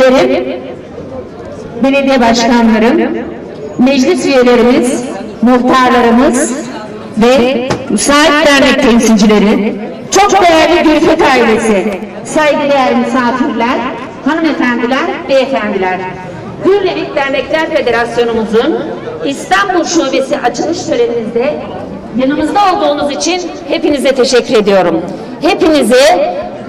vekillerim, belediye başkanlarım, meclis üyelerimiz, muhtarlarımız ve müsait dernek temsilcileri, çok değerli Gülfet ailesi, saygıdeğer misafirler, hanımefendiler, beyefendiler. Gürlevik Dernekler Federasyonumuzun İstanbul Şubesi açılış törenimizde yanımızda olduğunuz için hepinize teşekkür ediyorum. Hepinizi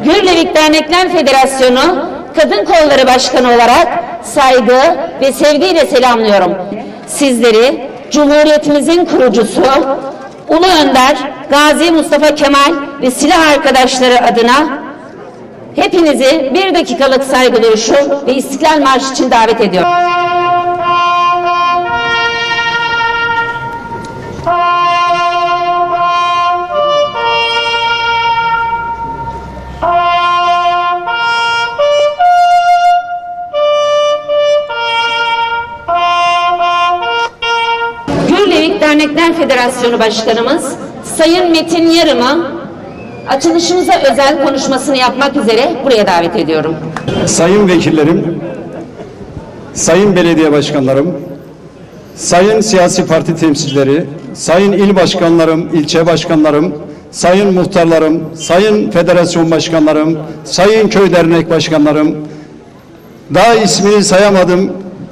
Gürlevik Dernekler Federasyonu Kadın Kolları Başkanı olarak saygı ve sevgiyle selamlıyorum. Sizleri Cumhuriyetimizin kurucusu Ulu Önder Gazi Mustafa Kemal ve silah arkadaşları adına hepinizi bir dakikalık saygı duruşu ve İstiklal Marşı için davet ediyorum. Dernekler Federasyonu Başkanımız Sayın Metin Yarım'ı açılışımıza özel konuşmasını yapmak üzere buraya davet ediyorum. Sayın vekillerim, sayın belediye başkanlarım, sayın siyasi parti temsilcileri, sayın il başkanlarım, ilçe başkanlarım, sayın muhtarlarım, sayın federasyon başkanlarım, sayın köy dernek başkanlarım, daha ismini sayamadım,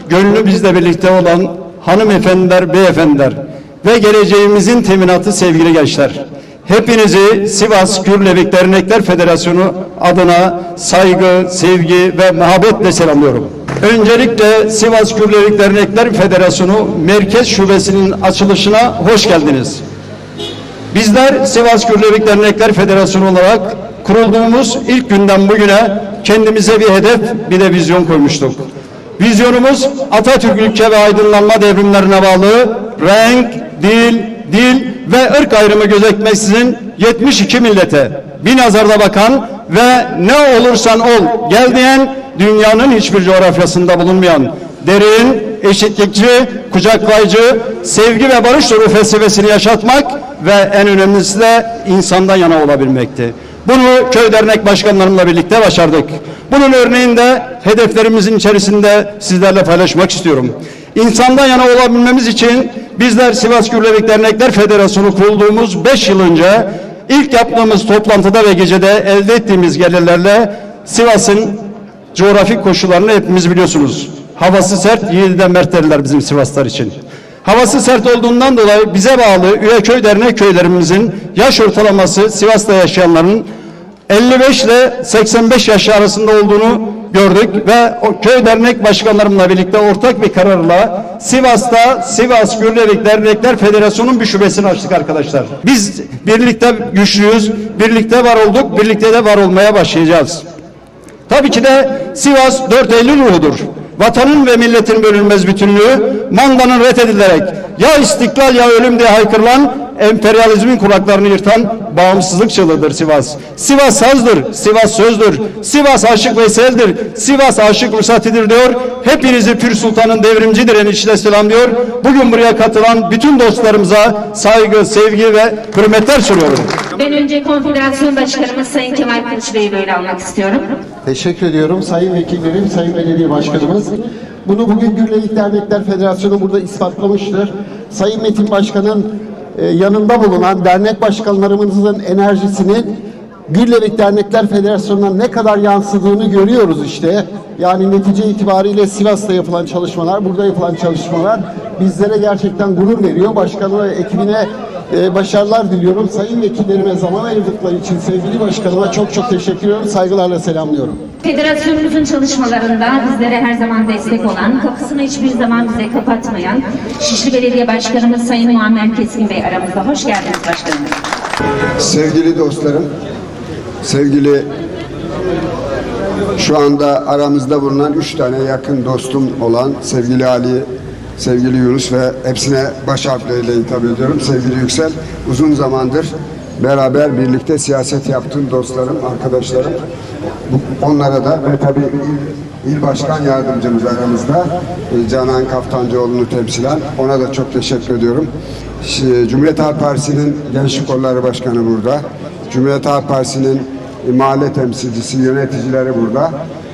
gönlü bizle birlikte olan hanımefendiler, beyefendiler ve geleceğimizin teminatı sevgili gençler. Hepinizi Sivas Gürlevik Dernekler Federasyonu adına saygı, sevgi ve muhabbetle selamlıyorum. Öncelikle Sivas Gürlevik Dernekler Federasyonu Merkez Şubesi'nin açılışına hoş geldiniz. Bizler Sivas Gürlevik Dernekler Federasyonu olarak kurulduğumuz ilk günden bugüne kendimize bir hedef, bir de vizyon koymuştuk. Vizyonumuz Atatürk ülke ve aydınlanma devrimlerine bağlı renk, dil, dil ve ırk ayrımı gözetmeksizin 72 millete bir nazarda bakan ve ne olursan ol gel diyen dünyanın hiçbir coğrafyasında bulunmayan derin, eşitlikçi, kucaklayıcı, sevgi ve barış dolu felsefesini yaşatmak ve en önemlisi de insandan yana olabilmekti. Bunu köy dernek başkanlarımla birlikte başardık. Bunun örneğini de hedeflerimizin içerisinde sizlerle paylaşmak istiyorum. İnsandan yana olabilmemiz için bizler Sivas Gürlevik Dernekler Federasyonu kurulduğumuz 5 yıl önce ilk yaptığımız toplantıda ve gecede elde ettiğimiz gelirlerle Sivas'ın coğrafik koşullarını hepimiz biliyorsunuz. Havası sert, yiğide mert derler bizim Sivaslar için. Havası sert olduğundan dolayı bize bağlı Üyeköy Dernek köylerimizin yaş ortalaması Sivas'ta yaşayanların 55 ile 85 yaş arasında olduğunu gördük ve o köy dernek başkanlarımla birlikte ortak bir kararla Sivas'ta Sivas Gürlevik Dernekler Federasyonu'nun bir şubesini açtık arkadaşlar. Biz birlikte güçlüyüz, birlikte var olduk, birlikte de var olmaya başlayacağız. Tabii ki de Sivas 4 Eylül ruhudur. Vatanın ve milletin bölünmez bütünlüğü mandanın reddedilerek ya istiklal ya ölüm diye haykırılan emperyalizmin kulaklarını yırtan bağımsızlık çığlığıdır Sivas. Sivas sazdır, Sivas sözdür, Sivas aşık Veysel'dir, Sivas aşık Rusati'dir diyor. Hepinizi Pür Sultan'ın devrimci direnişiyle selamlıyor. Bugün buraya katılan bütün dostlarımıza saygı, sevgi ve hürmetler sunuyorum. Ben önce Konfederasyon Başkanımız Sayın Kemal Kılıç Bey'i böyle almak istiyorum. Teşekkür ediyorum Sayın Vekillerim, Sayın Belediye Başkanımız. Bunu bugün Gürlevik Dernekler Federasyonu burada ispatlamıştır. Sayın Metin Başkan'ın e, yanında bulunan dernek başkanlarımızın enerjisinin Gürlevik Dernekler Federasyonu'na ne kadar yansıdığını görüyoruz işte. Yani netice itibariyle Sivas'ta yapılan çalışmalar, burada yapılan çalışmalar bizlere gerçekten gurur veriyor. Başkanı ve ekibine e, başarılar diliyorum. Sayın vekillerime zaman ayırdıkları için sevgili başkanıma çok çok teşekkür ediyorum. Saygılarla selamlıyorum. Federasyonumuzun çalışmalarında bizlere her zaman destek olan, kapısını hiçbir zaman bize kapatmayan Şişli Belediye Başkanımız Sayın Muammer Keskin Bey aramızda. Hoş geldiniz başkanım. Sevgili dostlarım, sevgili şu anda aramızda bulunan üç tane yakın dostum olan sevgili Ali, sevgili Yunus ve hepsine baş harfleriyle hitap ediyorum. Sevgili Yüksel, uzun zamandır beraber birlikte siyaset yaptığım dostlarım, arkadaşlarım. Onlara da ve tabii il, il başkan yardımcımız aramızda e, Canan Kaftancıoğlu'nu temsilen ona da çok teşekkür ediyorum. Cumhuriyet Halk Partisi'nin Gençlik Kolları Başkanı burada. Cumhuriyet Halk Partisi'nin e, mahalle temsilcisi, yöneticileri burada.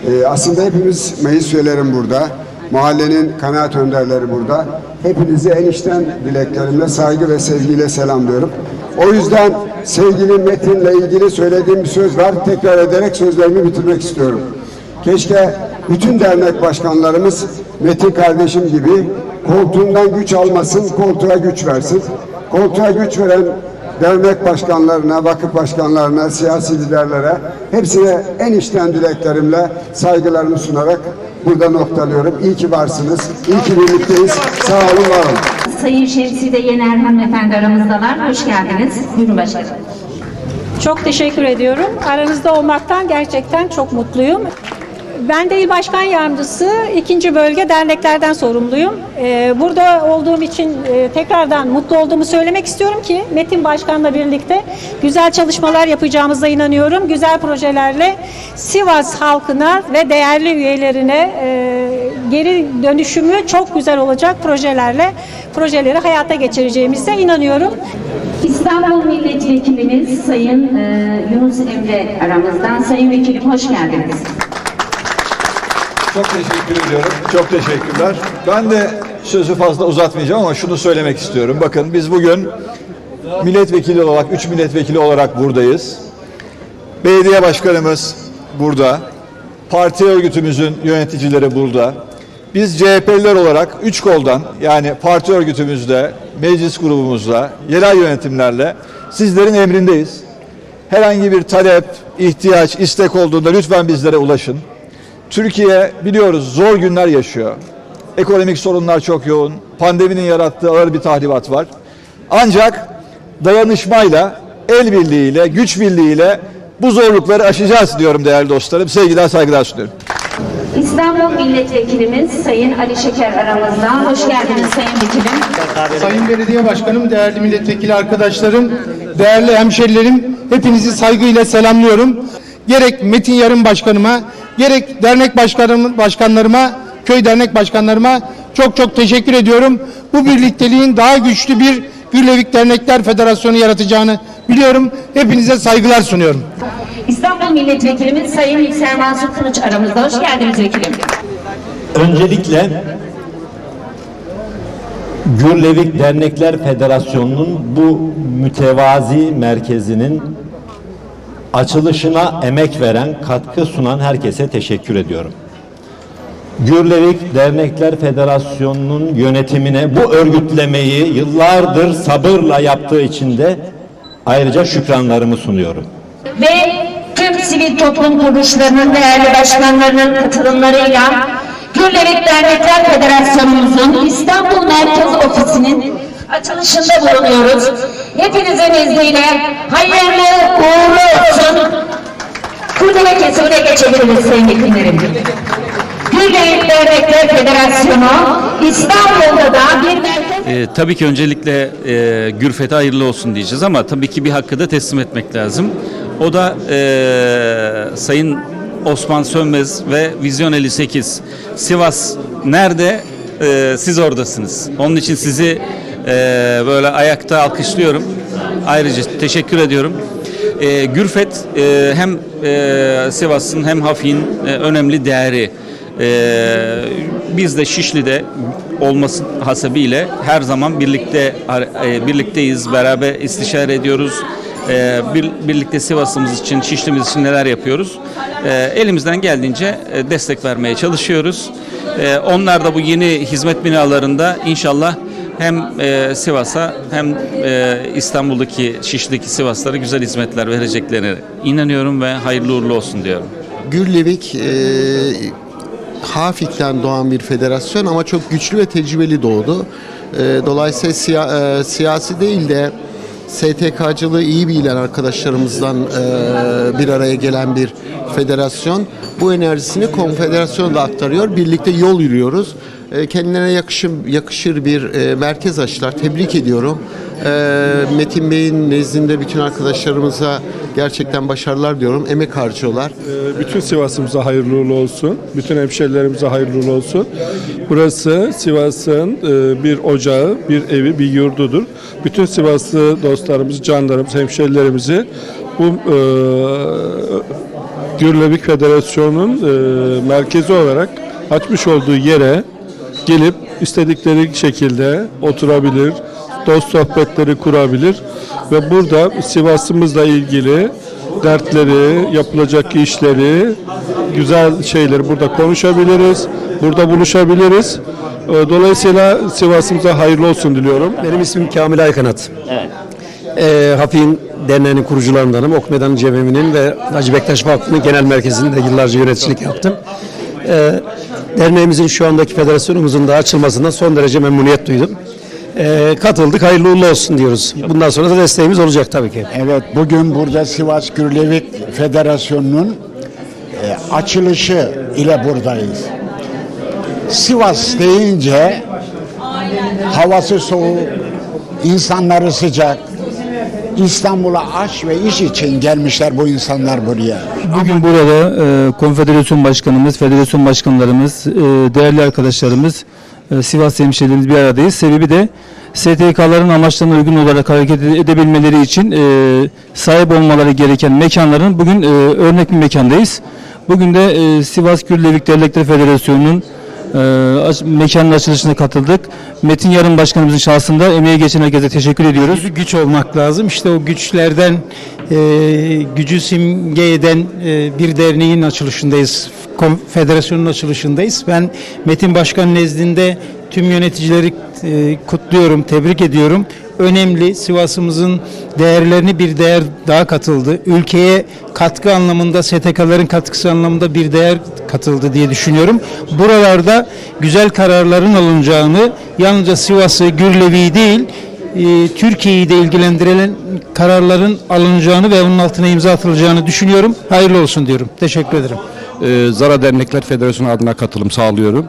Ee, aslında hepimiz meclis üyelerim burada. Mahallenin kanaat önderleri burada. Hepinizi enişten dileklerimle saygı ve sevgiyle selamlıyorum. O yüzden sevgili Metin'le ilgili söylediğim bir söz var. Tekrar ederek sözlerimi bitirmek istiyorum. Keşke bütün dernek başkanlarımız Metin kardeşim gibi koltuğundan güç almasın, koltuğa güç versin. Koltuğa güç veren dernek başkanlarına, vakıf başkanlarına, siyasi liderlere hepsine en içten dileklerimle saygılarımı sunarak burada noktalıyorum. İyi ki varsınız, iyi ki birlikteyiz. Sağ olun, var olun. Sayın Şemside Yener hanımefendi aramızdalar. Hoş geldiniz. Buyurun başkanım. Çok teşekkür ediyorum. Aranızda olmaktan gerçekten çok mutluyum. Ben de il başkan yardımcısı ikinci bölge derneklerden sorumluyum. Ee, burada olduğum için e, tekrardan mutlu olduğumu söylemek istiyorum ki Metin Başkan'la birlikte güzel çalışmalar yapacağımıza inanıyorum. Güzel projelerle Sivas halkına ve değerli üyelerine e, geri dönüşümü çok güzel olacak projelerle projeleri hayata geçireceğimize inanıyorum. İstanbul Milletvekilimiz Sayın e, Yunus Emre aramızdan. Sayın Vekilim hoş geldiniz. Çok teşekkür ediyorum. Çok teşekkürler. Ben de sözü fazla uzatmayacağım ama şunu söylemek istiyorum. Bakın biz bugün milletvekili olarak, üç milletvekili olarak buradayız. Belediye başkanımız burada. Parti örgütümüzün yöneticileri burada. Biz CHP'liler olarak üç koldan yani parti örgütümüzde, meclis grubumuzla, yerel yönetimlerle sizlerin emrindeyiz. Herhangi bir talep, ihtiyaç, istek olduğunda lütfen bizlere ulaşın. Türkiye biliyoruz zor günler yaşıyor. Ekonomik sorunlar çok yoğun. Pandeminin yarattığı ağır bir tahribat var. Ancak dayanışmayla, el birliğiyle, güç birliğiyle bu zorlukları aşacağız diyorum değerli dostlarım. Sevgiler, saygılar sunuyorum. İstanbul Milletvekilimiz Sayın Ali Şeker aramızda. Hoş geldiniz Sayın Vekilim. Sayın Belediye Başkanım, değerli milletvekili arkadaşlarım, değerli hemşerilerim, hepinizi saygıyla selamlıyorum. Gerek Metin Yarım Başkanıma, gerek dernek başkanım, başkanlarıma, köy dernek başkanlarıma çok çok teşekkür ediyorum. Bu birlikteliğin daha güçlü bir Gürlevik Dernekler Federasyonu yaratacağını biliyorum. Hepinize saygılar sunuyorum. İstanbul Milletvekilimiz Sayın Yüksel Mansur Kılıç aramızda. Hoş geldiniz vekilim. Öncelikle Gürlevik Dernekler Federasyonu'nun bu mütevazi merkezinin açılışına emek veren, katkı sunan herkese teşekkür ediyorum. Gürlevik Dernekler Federasyonu'nun yönetimine bu örgütlemeyi yıllardır sabırla yaptığı için de ayrıca şükranlarımı sunuyorum. Ve tüm sivil toplum kuruluşlarının değerli başkanlarının katılımlarıyla Gürlevik Dernekler Federasyonumuzun İstanbul Merkez Ofisi'nin açılışında bulunuyoruz. Hepinizin izniyle hayırlı uğurlu olsun. Kurdele kesimine geçebiliriz sayın vekillerim. Gürlevik Dernekler Federasyonu İstanbul'da da bir merkez Ee, tabii ki öncelikle e, Gürfet'e hayırlı olsun diyeceğiz ama tabii ki bir hakkı da teslim etmek lazım. O da e, Sayın Osman Sönmez ve Vizyon 58. Sivas nerede? E, siz oradasınız. Onun için sizi e, böyle ayakta alkışlıyorum. Ayrıca teşekkür ediyorum. E, Gürfet e, hem e, Sivas'ın hem Hafin e, önemli değeri. Ee, biz de Şişli'de olması hasebiyle her zaman birlikte e, birlikteyiz, beraber istişare ediyoruz. Ee, bir, birlikte Sivas'ımız için, Şişli'miz için neler yapıyoruz? Ee, elimizden geldiğince e, destek vermeye çalışıyoruz. Ee, onlar da bu yeni hizmet binalarında inşallah hem e, Sivas'a hem e, İstanbul'daki Şişli'deki Sivaslara güzel hizmetler vereceklerine inanıyorum ve hayırlı uğurlu olsun diyorum. Gürlevik e, Hafik'ten doğan bir federasyon ama çok güçlü ve tecrübeli doğdu. E, dolayısıyla siya- e, siyasi değil de STK'cılığı iyi bilen arkadaşlarımızdan e, bir araya gelen bir federasyon. Bu enerjisini konfederasyona da aktarıyor. Birlikte yol yürüyoruz. E, kendilerine yakışır, yakışır bir e, merkez açtılar. Tebrik ediyorum. E, Metin Bey'in nezdinde bütün arkadaşlarımıza gerçekten başarılar diyorum. Emek harcıyorlar. Ee, Bütün Sivas'ımıza hayırlı uğurlu olsun. Bütün hemşerilerimize hayırlı uğurlu olsun. Burası Sivas'ın e, bir ocağı, bir evi, bir yurdudur. Bütün Sivaslı dostlarımız, canlarımız, hemşerilerimizi bu e, Gürlevik Federasyonu'nun e, merkezi olarak açmış olduğu yere gelip istedikleri şekilde oturabilir, dost sohbetleri kurabilir ve burada Sivas'ımızla ilgili dertleri, yapılacak işleri, güzel şeyleri burada konuşabiliriz, burada buluşabiliriz. E, Dolayısıyla Sivas'ımıza hayırlı olsun diliyorum. Benim ismim Kamil Aykanat. Evet. Ee, Hafif'in derneğinin kurucularındanım. Ok Meydanı Cememi'nin ve Hacı Bektaş Vakfı'nın genel merkezinde yıllarca yöneticilik yaptım. Ee, derneğimizin şu andaki federasyonumuzun da açılmasından son derece memnuniyet duydum. Ee, katıldık, hayırlı uğurlu olsun diyoruz. Bundan sonra da desteğimiz olacak tabii ki. Evet, bugün burada Sivas Gürlevik Federasyonu'nun e, açılışı ile buradayız. Sivas deyince havası soğuk, insanları sıcak. İstanbul'a aş ve iş için gelmişler bu insanlar buraya. Bugün burada e, konfederasyon başkanımız, federasyon başkanlarımız, e, değerli arkadaşlarımız, e, Sivas hemşehrilerimiz bir aradayız. Sebebi de STK'ların amaçlarına uygun olarak hareket edebilmeleri için e, sahip olmaları gereken mekanların bugün e, örnek bir mekandayız. Bugün de e, Sivas Gürlevik Dernekler Federasyonu'nun e, aç- mekanın açılışına katıldık. Metin Yarın Başkanımızın şahsında emeği geçen herkese teşekkür ediyoruz. Bir güç olmak lazım. İşte o güçlerden e, gücü simge eden e, bir derneğin açılışındayız. Kon- Federasyonun açılışındayız. Ben Metin Başkan nezdinde tüm yöneticileri e, kutluyorum, tebrik ediyorum. Önemli Sivas'ımızın değerlerini bir değer daha katıldı. Ülkeye katkı anlamında, STK'ların katkısı anlamında bir değer katıldı diye düşünüyorum. Buralarda güzel kararların alınacağını, yalnızca Sivas'ı, Gürlevi'yi değil, e, Türkiye'yi de ilgilendiren kararların alınacağını ve onun altına imza atılacağını düşünüyorum. Hayırlı olsun diyorum. Teşekkür ederim. Ee, Zara Dernekler Federasyonu adına katılım sağlıyorum.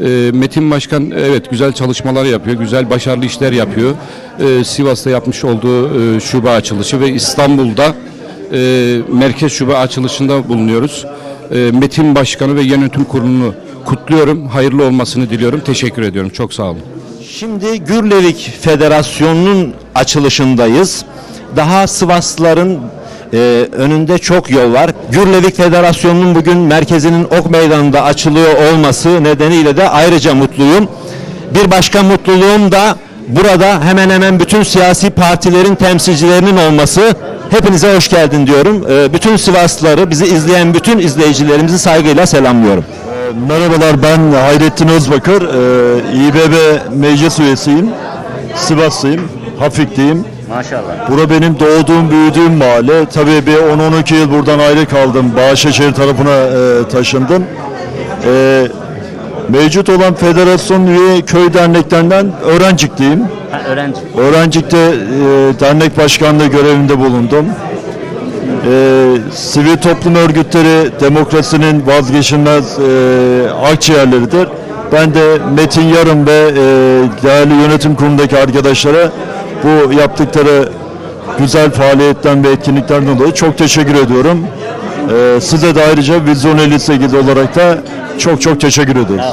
Ee, Metin Başkan evet güzel çalışmalar yapıyor, güzel başarılı işler yapıyor. Ee, Sivas'ta yapmış olduğu e, şube açılışı ve İstanbul'da e, merkez şube açılışında bulunuyoruz. Ee, Metin Başkanı ve yönetim kurulunu kutluyorum. Hayırlı olmasını diliyorum. Teşekkür ediyorum. Çok sağ olun. Şimdi Gürlevik Federasyonu'nun açılışındayız. Daha Sivaslıların e, önünde çok yol var. Gürlevik Federasyonu'nun bugün merkezinin Ok Meydanı'nda açılıyor olması nedeniyle de ayrıca mutluyum. Bir başka mutluluğum da burada hemen hemen bütün siyasi partilerin temsilcilerinin olması. Hepinize hoş geldin diyorum. E, bütün Sivaslıları, bizi izleyen bütün izleyicilerimizi saygıyla selamlıyorum. Merhabalar ben Hayrettin Özbakır. Ee, İBB meclis üyesiyim. Sivaslıyım. Hafik'teyim. Maşallah. Bura benim doğduğum, büyüdüğüm mahalle. Tabii bir 10-12 yıl buradan ayrı kaldım. Bağışehir tarafına e, taşındım. E, mevcut olan federasyon üye köy derneklerinden Öğrencikliyim. Ha, öğrenci. Öğrencik'te e, dernek başkanlığı görevinde bulundum. E, sivil toplum örgütleri demokrasinin vazgeçilmez e, akciğerleridir. Ben de Metin Yarın ve e, değerli yönetim kurulundaki arkadaşlara bu yaptıkları güzel faaliyetten ve etkinliklerden dolayı çok teşekkür ediyorum. E, size de ayrıca Vizyon 58 olarak da çok çok teşekkür ediyoruz.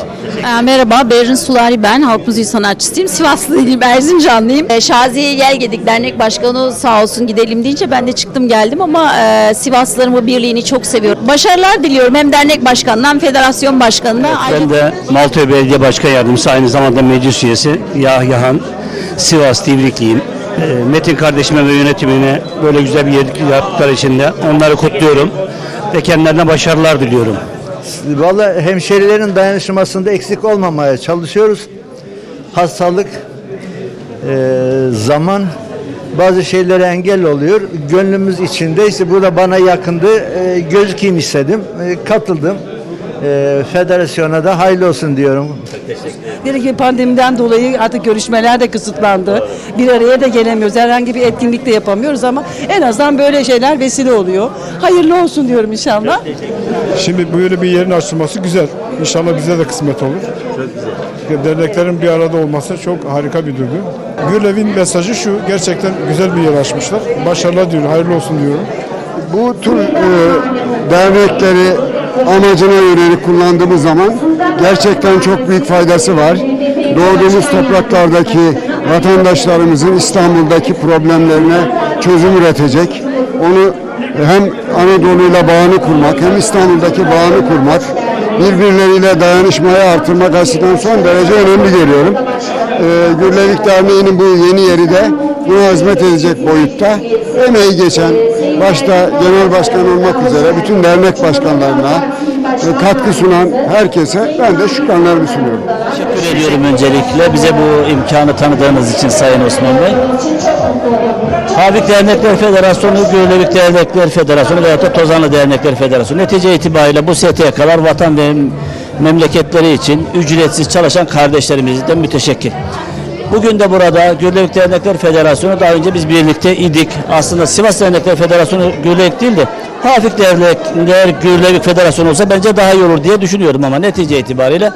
Ee, Merhaba, Berrin Sulari ben. Halk müziği sanatçısıyım. Sivaslıyım, Erzincanlıyım. Ee, Şaziye Yelgedik Dernek Başkanı sağ olsun gidelim deyince ben de çıktım geldim ama e, Sivaslıların bu birliğini çok seviyorum. Başarılar diliyorum hem dernek başkanına hem federasyon başkanına. Ben de Maltepe Belediye Başkan Yardımcısı aynı zamanda meclis üyesi Yahyahan Sivas Divrikliyim. Ee, Metin kardeşime ve yönetimine böyle güzel bir yerlik yaptıkları için de onları kutluyorum ve kendilerine başarılar diliyorum. Vallahi hemşerilerin dayanışmasında eksik olmamaya çalışıyoruz. Hastalık, e, zaman bazı şeylere engel oluyor. Gönlümüz içindeyse burada bana yakındı. E, gözükeyim istedim. E, katıldım. E, federasyona da hayırlı olsun diyorum. Bir iki pandemiden dolayı artık görüşmeler de kısıtlandı. Bir araya da gelemiyoruz. Herhangi bir etkinlik de yapamıyoruz ama en azından böyle şeyler vesile oluyor. Hayırlı olsun diyorum inşallah. Şimdi böyle bir yerin açılması güzel. İnşallah bize de kısmet olur. Derneklerin bir arada olması çok harika bir duygu. Gürlev'in mesajı şu, gerçekten güzel bir yer açmışlar. Başarılar diliyorum, hayırlı olsun diyorum. Bu tür e, dernekleri amacına yönelik kullandığımız zaman gerçekten çok büyük faydası var. Doğduğumuz topraklardaki vatandaşlarımızın İstanbul'daki problemlerine çözüm üretecek. Onu hem Anadolu'yla bağını kurmak hem İstanbul'daki bağını kurmak birbirleriyle dayanışmayı artırmak açısından son derece önemli görüyorum. Ee, Gürlevik Derneği'nin bu yeni yeri de buna hizmet edecek boyutta emeği geçen başta genel başkan olmak üzere bütün dernek başkanlarına katkı sunan herkese ben de şükranlarımı sunuyorum. Teşekkür ediyorum öncelikle bize bu imkanı tanıdığınız için Sayın Osman Bey. Habik Dernekler Federasyonu, Gürlevik Dernekler Federasyonu veyahut da Tozanlı Dernekler Federasyonu. Netice itibariyle bu STK'lar vatan ve memleketleri için ücretsiz çalışan kardeşlerimizden müteşekkir. Bugün de burada Gürlevik Dernekler Federasyonu daha önce biz birlikte idik. Aslında Sivas Dernekler Federasyonu Gürlevik değil de Hafif Dernekler Gürlevik Federasyonu olsa bence daha iyi olur diye düşünüyorum ama netice itibariyle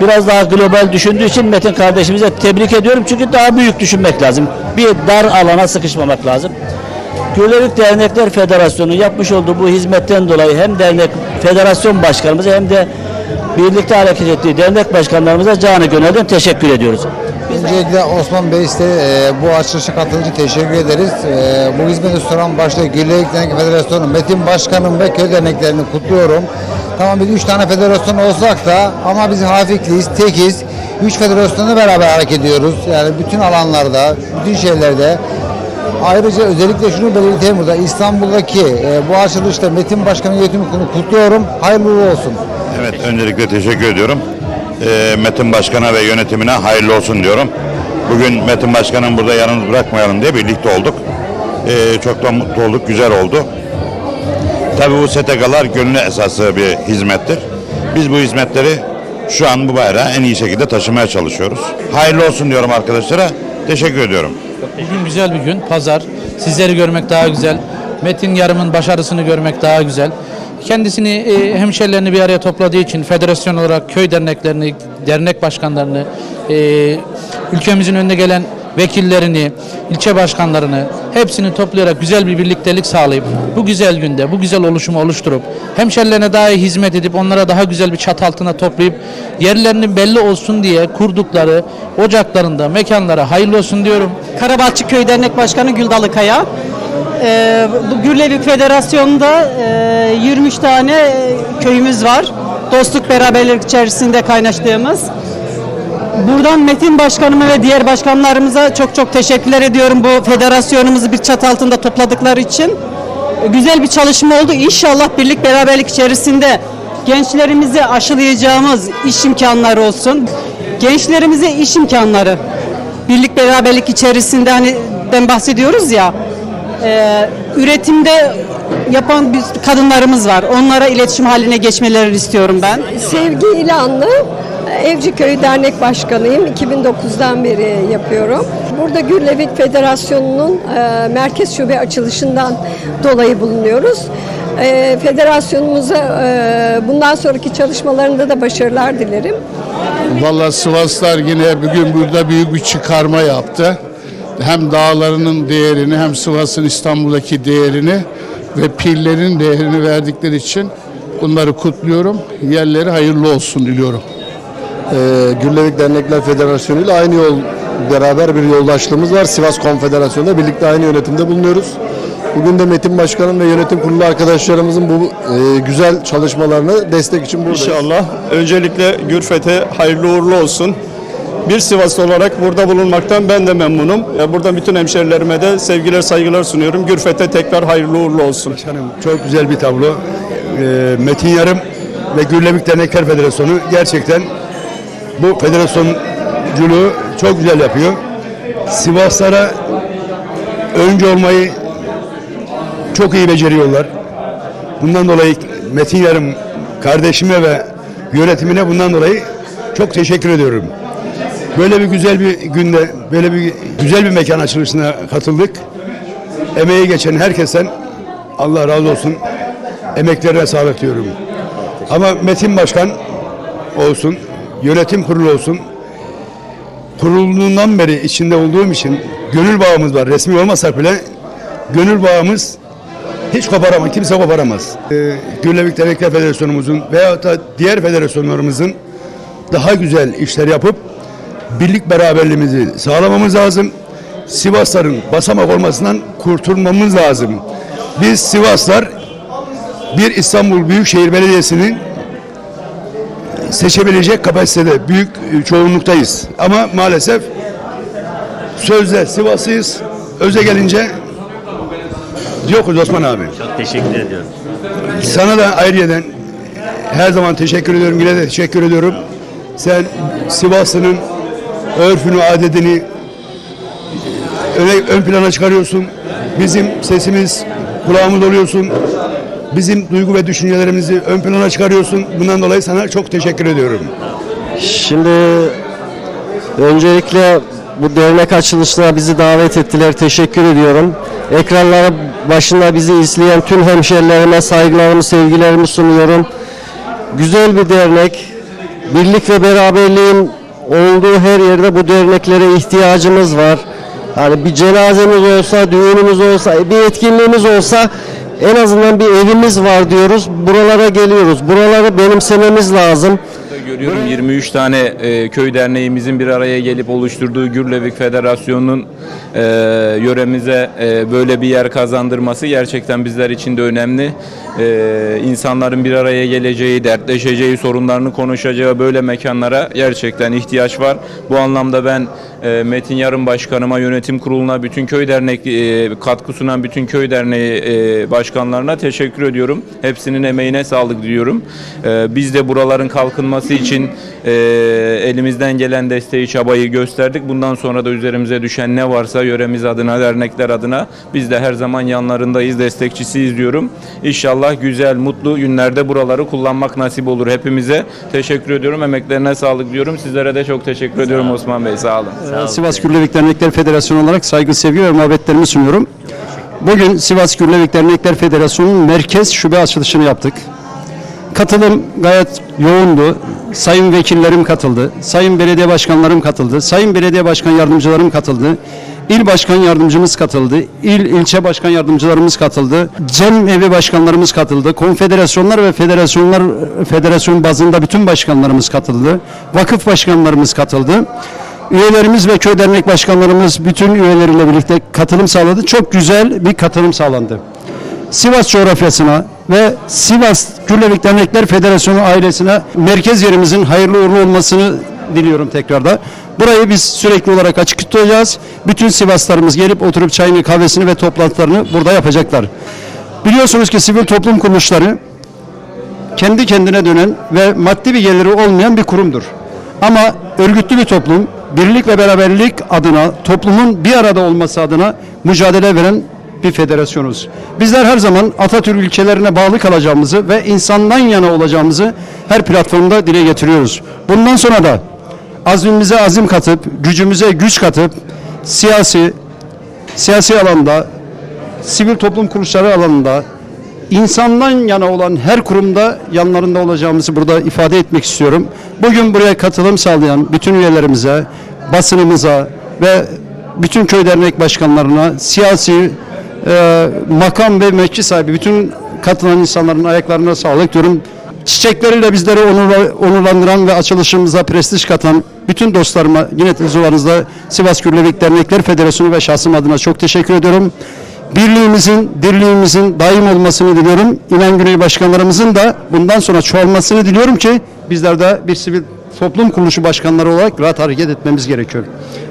biraz daha global düşündüğü için Metin kardeşimize tebrik ediyorum. Çünkü daha büyük düşünmek lazım. Bir dar alana sıkışmamak lazım. Gürlevik Dernekler Federasyonu yapmış olduğu bu hizmetten dolayı hem dernek federasyon başkanımıza hem de birlikte hareket ettiği dernek başkanlarımıza canı gönülden teşekkür ediyoruz. Öncelikle Osman Bey işte e, bu açılışa katılınca teşekkür ederiz. E, bu hizmeti sunan başta Gürlevik Dernek Federasyonu Metin Başkanım ve köy derneklerini kutluyorum. Tamam biz üç tane federasyon olsak da ama biz hafikliyiz, tekiz. Üç federasyonla beraber hareket ediyoruz. Yani bütün alanlarda, bütün şeylerde. Ayrıca özellikle şunu belirteyim burada. İstanbul'daki e, bu açılışta Metin Başkan'ın yönetimi kutluyorum. Hayırlı uğurlu olsun. Evet öncelikle teşekkür ediyorum. Ee, Metin Başkan'a ve yönetimine hayırlı olsun diyorum. Bugün Metin Başkan'ın burada yalnız bırakmayalım diye birlikte olduk. Ee, çok da mutlu olduk, güzel oldu. Tabii bu STK'lar gönüllü esası bir hizmettir. Biz bu hizmetleri şu an bu bayrağı en iyi şekilde taşımaya çalışıyoruz. Hayırlı olsun diyorum arkadaşlara. Teşekkür ediyorum. Bugün güzel bir gün, pazar. Sizleri görmek daha güzel. Metin Yarım'ın başarısını görmek daha güzel. Kendisini, e, hemşerilerini bir araya topladığı için federasyon olarak köy derneklerini, dernek başkanlarını, e, ülkemizin önüne gelen vekillerini, ilçe başkanlarını hepsini toplayarak güzel bir birliktelik sağlayıp bu güzel günde bu güzel oluşumu oluşturup hemşerilerine daha iyi hizmet edip onlara daha güzel bir çat altına toplayıp yerlerinin belli olsun diye kurdukları ocaklarında mekanlara hayırlı olsun diyorum. Karabahçı Köy Dernek Başkanı Güldalı Ee, bu Gürlevik Federasyonu'nda e, 23 tane e, köyümüz var. Dostluk beraberlik içerisinde kaynaştığımız. Buradan Metin Başkanıma ve diğer başkanlarımıza çok çok teşekkürler ediyorum bu federasyonumuzu bir çat altında topladıkları için. Güzel bir çalışma oldu. İnşallah birlik beraberlik içerisinde gençlerimizi aşılayacağımız iş imkanları olsun. Gençlerimize iş imkanları. Birlik beraberlik içerisinde hani bahsediyoruz ya. E, üretimde yapan biz kadınlarımız var. Onlara iletişim haline geçmelerini istiyorum ben. Sevgi İlanlı, Evci Köyü Dernek Başkanıyım. 2009'dan beri yapıyorum. Burada Gürlevik Federasyonu'nun e, merkez şube açılışından dolayı bulunuyoruz. E, federasyonumuza e, bundan sonraki çalışmalarında da başarılar dilerim. Vallahi Sivaslar yine bugün burada büyük bir çıkarma yaptı. Hem dağlarının değerini hem Sivas'ın İstanbul'daki değerini ve pillerin değerini verdikleri için bunları kutluyorum. Yerleri hayırlı olsun diliyorum. Ee, Gürlevik Dernekler Federasyonu ile aynı yol beraber bir yoldaşlığımız var. Sivas Konfederasyonu'nda birlikte aynı yönetimde bulunuyoruz. Bugün de Metin Başkanım ve yönetim kurulu arkadaşlarımızın bu e, güzel çalışmalarını destek için buradayız. İnşallah. Öncelikle Gürfet'e hayırlı uğurlu olsun. Bir Sivaslı olarak burada bulunmaktan ben de memnunum. Buradan bütün hemşerilerime de sevgiler, saygılar sunuyorum. Gürfet'e tekrar hayırlı uğurlu olsun. Çok güzel bir tablo. Ee, Metin Yarım ve Gürlevik Dernekler Federasyonu gerçekten bu federasyonculuğu çok güzel yapıyor. Sivaslara önce olmayı çok iyi beceriyorlar. Bundan dolayı Metin Yarım kardeşime ve yönetimine bundan dolayı çok teşekkür ediyorum. Böyle bir güzel bir günde, böyle bir güzel bir mekan açılışına katıldık. Emeği geçen herkesten Allah razı olsun. Emeklerine sağlık diyorum. Ama Metin Başkan olsun, yönetim kurulu olsun. Kurulduğundan beri içinde olduğum için gönül bağımız var. Resmi olmasa bile gönül bağımız hiç koparamaz, kimse koparamaz. Ee, Gürlevik Dernekler Federasyonumuzun veyahut da diğer federasyonlarımızın daha güzel işler yapıp birlik beraberliğimizi sağlamamız lazım. Sivasların basamak olmasından kurtulmamız lazım. Biz Sivaslar bir İstanbul Büyükşehir Belediyesi'nin seçebilecek kapasitede büyük çoğunluktayız. Ama maalesef sözde Sivaslıyız. Öze gelince yokuz Osman abi. Çok teşekkür ediyorum. Sana da ayrıyeten her zaman teşekkür ediyorum. Yine de teşekkür ediyorum. Sen Sivaslı'nın örfünü, adetini öne, ön plana çıkarıyorsun. Bizim sesimiz, kulağımız oluyorsun. Bizim duygu ve düşüncelerimizi ön plana çıkarıyorsun. Bundan dolayı sana çok teşekkür ediyorum. Şimdi öncelikle bu dernek açılışına bizi davet ettiler. Teşekkür ediyorum. Ekranları başında bizi izleyen tüm hemşerilerime saygılarımı, sevgilerimi sunuyorum. Güzel bir dernek. Birlik ve beraberliğin olduğu her yerde bu derneklere ihtiyacımız var. Hani bir cenazemiz olsa, düğünümüz olsa, bir etkinliğimiz olsa en azından bir evimiz var diyoruz. Buralara geliyoruz. Buraları benimsememiz lazım. Görüyorum 23 tane e, köy derneğimizin bir araya gelip oluşturduğu Gürlevik Federasyonu'nun e, yöremize e, böyle bir yer kazandırması gerçekten bizler için de önemli. E, insanların bir araya geleceği, dertleşeceği, sorunlarını konuşacağı böyle mekanlara gerçekten ihtiyaç var. Bu anlamda ben e, Metin Yarım Başkanıma, yönetim kuruluna, bütün köy dernek e, katkı sunan bütün köy derneği e, başkanlarına teşekkür ediyorum. Hepsinin emeğine sağlık diliyorum. E, biz de buraların kalkınması için e, elimizden gelen desteği, çabayı gösterdik. Bundan sonra da üzerimize düşen ne varsa yöremiz adına, dernekler adına biz de her zaman yanlarındayız, destekçisiyiz diyorum. İnşallah güzel, mutlu günlerde buraları kullanmak nasip olur hepimize. Teşekkür ediyorum. Emeklerine sağlık diyorum. Sizlere de çok teşekkür ediyorum Osman Bey. Sağ olun. Ee, Sivas Gürlevik Dernekler Federasyonu olarak saygı, sevgi ve muhabbetlerimi sunuyorum. Bugün Sivas Gürlevik Dernekler Federasyonu'nun merkez şube açılışını yaptık. Katılım gayet yoğundu. Sayın vekillerim katıldı. Sayın belediye başkanlarım katıldı. Sayın belediye başkan yardımcılarım katıldı. İl başkan yardımcımız katıldı. İl ilçe başkan yardımcılarımız katıldı. Cem evi başkanlarımız katıldı. Konfederasyonlar ve federasyonlar federasyon bazında bütün başkanlarımız katıldı. Vakıf başkanlarımız katıldı. Üyelerimiz ve köy dernek başkanlarımız bütün üyeleriyle birlikte katılım sağladı. Çok güzel bir katılım sağlandı. Sivas coğrafyasına ve Sivas Gürlevik Dernekler Federasyonu ailesine merkez yerimizin hayırlı uğurlu olmasını diliyorum tekrarda. Burayı biz sürekli olarak açık tutacağız. Bütün Sivaslarımız gelip oturup çayını, kahvesini ve toplantılarını burada yapacaklar. Biliyorsunuz ki sivil toplum kuruluşları kendi kendine dönen ve maddi bir geliri olmayan bir kurumdur. Ama örgütlü bir toplum, birlik ve beraberlik adına, toplumun bir arada olması adına mücadele veren bir federasyonuz. Bizler her zaman Atatürk ilkelerine bağlı kalacağımızı ve insandan yana olacağımızı her platformda dile getiriyoruz. Bundan sonra da azmimize azim katıp, gücümüze güç katıp siyasi siyasi alanda, sivil toplum kuruluşları alanında insandan yana olan her kurumda yanlarında olacağımızı burada ifade etmek istiyorum. Bugün buraya katılım sağlayan bütün üyelerimize, basınımıza ve bütün köy dernek başkanlarına, siyasi e, makam ve mevki sahibi bütün katılan insanların ayaklarına sağlık diyorum. Çiçekleriyle bizleri onur, onurlandıran ve açılışımıza prestij katan bütün dostlarıma yine huzurlarınızda Sivas Gürlevik Dernekler Federasyonu ve şahsım adına çok teşekkür ediyorum. Birliğimizin, dirliğimizin daim olmasını diliyorum. İnan Güney başkanlarımızın da bundan sonra çoğalmasını diliyorum ki bizler de bir sivil toplum kuruluşu başkanları olarak rahat hareket etmemiz gerekiyor.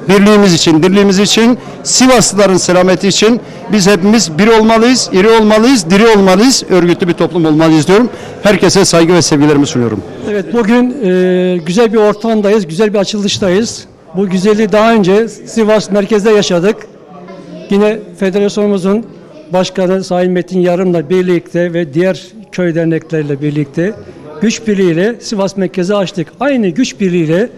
Birliğimiz için, dirliğimiz için, Sivaslıların selameti için biz hepimiz bir olmalıyız, iri olmalıyız, diri olmalıyız, örgütlü bir toplum olmalıyız diyorum. Herkese saygı ve sevgilerimi sunuyorum. Evet bugün e, güzel bir ortamdayız, güzel bir açılıştayız. Bu güzelliği daha önce Sivas merkezde yaşadık. Yine federasyonumuzun başkanı Sayın Metin Yarım'la birlikte ve diğer köy derneklerle birlikte güç birliğiyle Sivas merkezi açtık. Aynı güç birliğiyle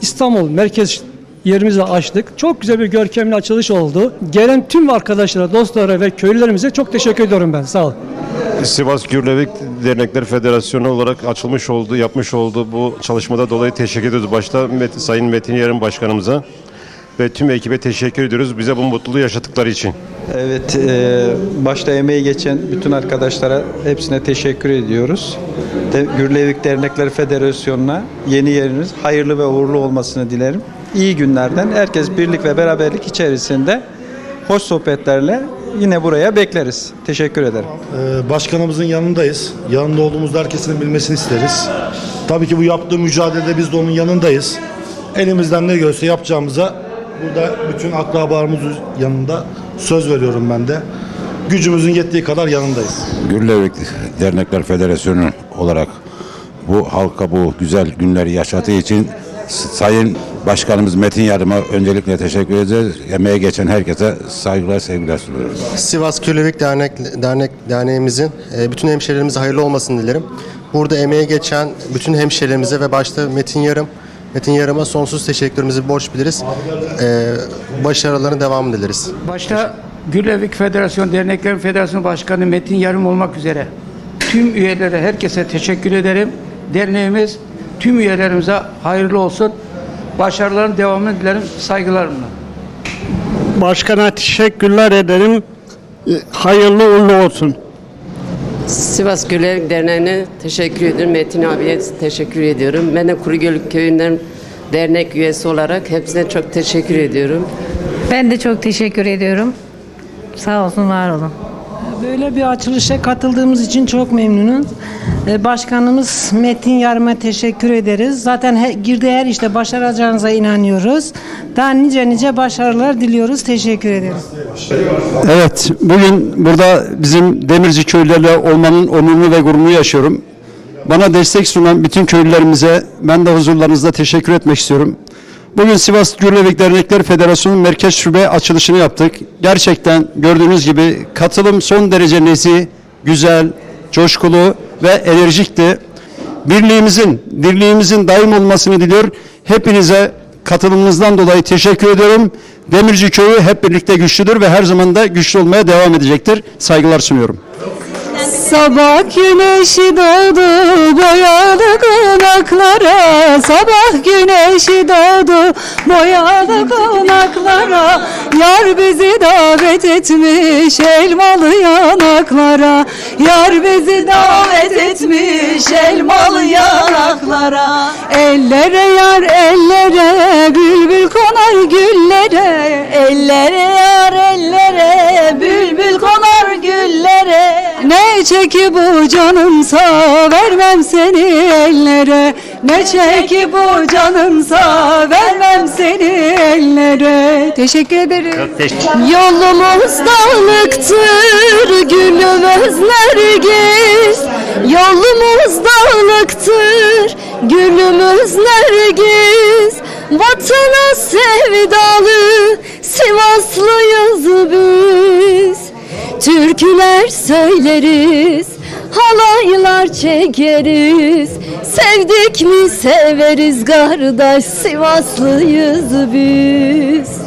İstanbul merkez yerimizi açtık. Çok güzel bir görkemli açılış oldu. Gelen tüm arkadaşlara, dostlara ve köylülerimize çok teşekkür ediyorum ben. Sağ olun. Sivas Gürlevik Dernekler Federasyonu olarak açılmış olduğu, yapmış olduğu bu çalışmada dolayı teşekkür ediyoruz. Başta Met- Sayın Metin Yarın Başkanımıza ve tüm ekibe teşekkür ediyoruz bize bu mutluluğu yaşattıkları için. Evet, e, başta emeği geçen bütün arkadaşlara hepsine teşekkür ediyoruz. De, Gürlevik Dernekler Federasyonu'na yeni yeriniz hayırlı ve uğurlu olmasını dilerim. İyi günlerden herkes birlik ve beraberlik içerisinde hoş sohbetlerle yine buraya bekleriz. Teşekkür ederim. Ee, Başkanımızın yanındayız. Yanında olduğumuzda herkesin bilmesini isteriz. Tabii ki bu yaptığı mücadelede biz de onun yanındayız. Elimizden ne görse yapacağımıza burada bütün akrabalarımız yanında söz veriyorum ben de. Gücümüzün yettiği kadar yanındayız. Gürlevik Dernekler Federasyonu olarak bu halka bu güzel günleri yaşattığı için Sayın Başkanımız Metin Yardım'a öncelikle teşekkür ederiz. Emeğe geçen herkese saygılar, sevgiler sunuyoruz. Sivas Kölelik Dernek, Dernek Derneğimizin e, bütün hemşehrilerimize hayırlı olmasını dilerim. Burada emeğe geçen bütün hemşehrilerimize ve başta Metin Yarım, Metin Yarım'a sonsuz teşekkürümüzü borç biliriz. E, başarılarının devamını dileriz. Başta Gürlevik Federasyon Derneklerin Federasyonu Başkanı Metin Yarım olmak üzere tüm üyelere herkese teşekkür ederim. Derneğimiz tüm üyelerimize hayırlı olsun. Başarıların devamını dilerim saygılarımla. Başkana teşekkürler ederim. Hayırlı uğurlu olsun. Sivas Gürlevik Derneği'ne teşekkür ederim. Metin abiye teşekkür ediyorum. Ben de Kurugölük Köyü'nden dernek üyesi olarak hepsine çok teşekkür ediyorum. Ben de çok teşekkür ediyorum. Sağ olsun, var olun. Böyle bir açılışa katıldığımız için çok memnunuz. Ee, Başkanımız Metin Yarım'a teşekkür ederiz. Zaten he, girdiği her işte başaracağınıza inanıyoruz. Daha nice nice başarılar diliyoruz. Teşekkür ederiz. Evet, bugün burada bizim Demirci köylülerle olmanın onurunu ve gururunu yaşıyorum. Bana destek sunan bütün köylülerimize ben de huzurlarınızda teşekkür etmek istiyorum. Bugün Sivas Gürlevik Dernekler Federasyonu Merkez Şube açılışını yaptık. Gerçekten gördüğünüz gibi katılım son derece nezih, güzel, coşkulu ve enerjikti. Birliğimizin, dirliğimizin daim olmasını diliyor. Hepinize katılımınızdan dolayı teşekkür ediyorum. Demirci Köyü hep birlikte güçlüdür ve her zaman da güçlü olmaya devam edecektir. Saygılar sunuyorum. Sabah güneşi doğdu boyalı konaklara Sabah güneşi doğdu boyalı konaklara Yar bizi davet etmiş elmalı yanaklara. Yar bizi davet etmiş elmalı yanaklara. Ellere yar ellere bülbül konar güllere. Ellere yar ellere Ne çeki bu canımsa vermem seni ellere. Ne çeki bu canımsa vermem seni ellere. Teşekkür ederim. Yolumuz dağlıktır, gülümüz nergis Yolumuz dağlıktır, gülümüz nergis Vatana sevdalı Sivaslıyız biz Türküler söyleriz, halaylar çekeriz. Sevdik mi severiz kardeş Sivaslıyız biz